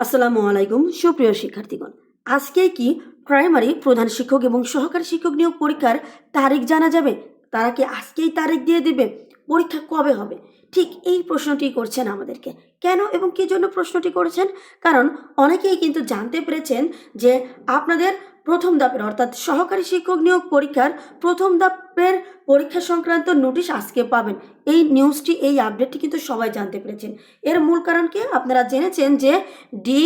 আসসালামু আলাইকুম, সুপ্রিয় শিক্ষার্থীগণ। আজকে কি প্রাইমারি প্রধান শিক্ষক এবং সহকারী শিক্ষক নিয়োগ পরীক্ষার তারিখ জানা যাবে? তারা কি আজকেই তারিখ দিয়ে দিবে? পরীক্ষা কবে হবে? ঠিক এই প্রশ্নটি করছেন আমাদেরকে। কেন এবং কী জন্য প্রশ্নটি করেছেন? কারণ অনেকেই কিন্তু জানতে পেরেছেন যে আপনাদের প্রথম ধাপের, অর্থাৎ সহকারী শিক্ষক নিয়োগ পরীক্ষার প্রথম ধাপের পরীক্ষা সংক্রান্ত নোটিশ আজকে পাবেন। এই নিউজটি এই আপডেটটি কিন্তু সবাই জানতে পেরেছেন। এর মূল কারণ কি? আপনারা জেনেছেন যে ডি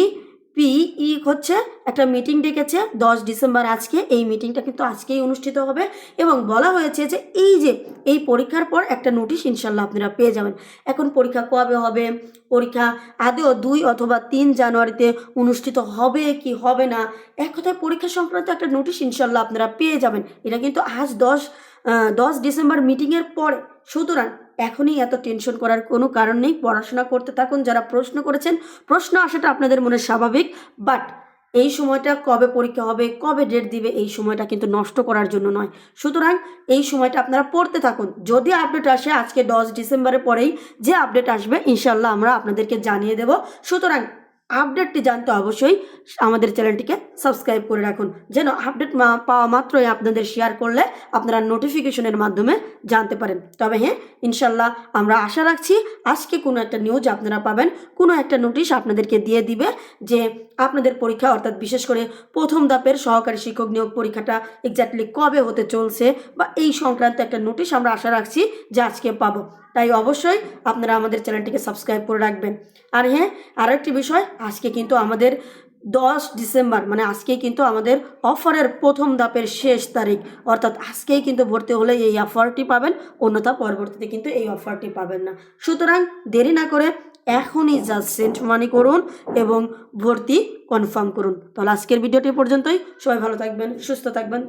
পিই হচ্ছে একটা মিটিং ডেকেছে দশ ডিসেম্বর আজকে। এই মিটিংটা কিন্তু আজকেই অনুষ্ঠিত হবে এবং বলা হয়েছে যে এই যে এই পরীক্ষার পর একটা নোটিশ ইনশাল্লাহ আপনারা পেয়ে যাবেন। এখন পরীক্ষা কবে হবে? পরীক্ষা আদৌ দুই অথবা তিন জানুয়ারিতে অনুষ্ঠিত হবে কি হবে না? এক কথায় পরীক্ষা সংক্রান্ত একটা নোটিশ ইনশাল্লাহ আপনারা পেয়ে যাবেন। এটা কিন্তু আজ দশ দশ ডিসেম্বর মিটিংয়ের পরে। সুতরাং এখনই এত টেনশন করার কোনো কারণ নেই। পড়াশোনা করতে থাকুন, যারা প্রশ্ন করেছেন, প্রশ্ন আসাটা আপনাদের মনে স্বাভাবিক বাট এই সময়টা কবে পরীক্ষা হবে, কবে ডেট দিবে, এই সময়টা কিন্তু নষ্ট করার জন্য নয়। সুতরাং এই সময়টা আপনারা পড়তে থাকুন। যদি আপডেট আসে, আজকে দশ ডিসেম্বরের পরেই যে আপডেট আসবে ইনশাল্লাহ আমরা আপনাদেরকে জানিয়ে দেব। সুতরাং আপডেটটি জানতে অবশ্যই আমাদের চ্যানেলটিকে সাবস্ক্রাইব করে রাখুন। যেন আপডেট পাওয়া মাত্রই আপনাদের শেয়ার করলে আপনারা নোটিফিকেশনের মাধ্যমে জানতে পারেন। তবে হ্যাঁ ইনশাল্লাহ আমরা আশা রাখছি আজকে কোনো একটা নিউজ আপনারা পাবেন, কোনো একটা নোটিশ আপনাদেরকে দিয়ে দিবে যে আপনাদের পরীক্ষা, অর্থাৎ বিশেষ করে প্রথম দাপের সহকারী শিক্ষক নিয়োগ পরীক্ষাটা এক্স্যাক্টলি কবে হতে চলছে বা এই সংক্রান্ত একটা নোটিশ আমরা আশা রাখছি যে আজকে পাবো। তাই অবশ্যই আপনারা আমাদের চ্যানেলটিকে সাবস্ক্রাইব করে রাখবেন। আর হ্যাঁ আরও একটি বিষয়, আজকে কিন্তু আমাদের দশ ডিসেম্বর মানে আজকেই কিন্তু আমাদের অফারের প্রথম ধাপের শেষ তারিখ। অর্থাৎ আজকেই কিন্তু ভর্তি হলে এই অফারটি পাবেন, অন্যথা পরবর্তীতে কিন্তু এই অফারটি পাবেন না। সুতরাং দেরি না করে এখনই জাস্ট সেন্ট মানি করুন এবং ভর্তি কনফার্ম করুন। তাহলে আজকের ভিডিওটি পর্যন্তই। সবাই ভালো থাকবেন, সুস্থ থাকবেন।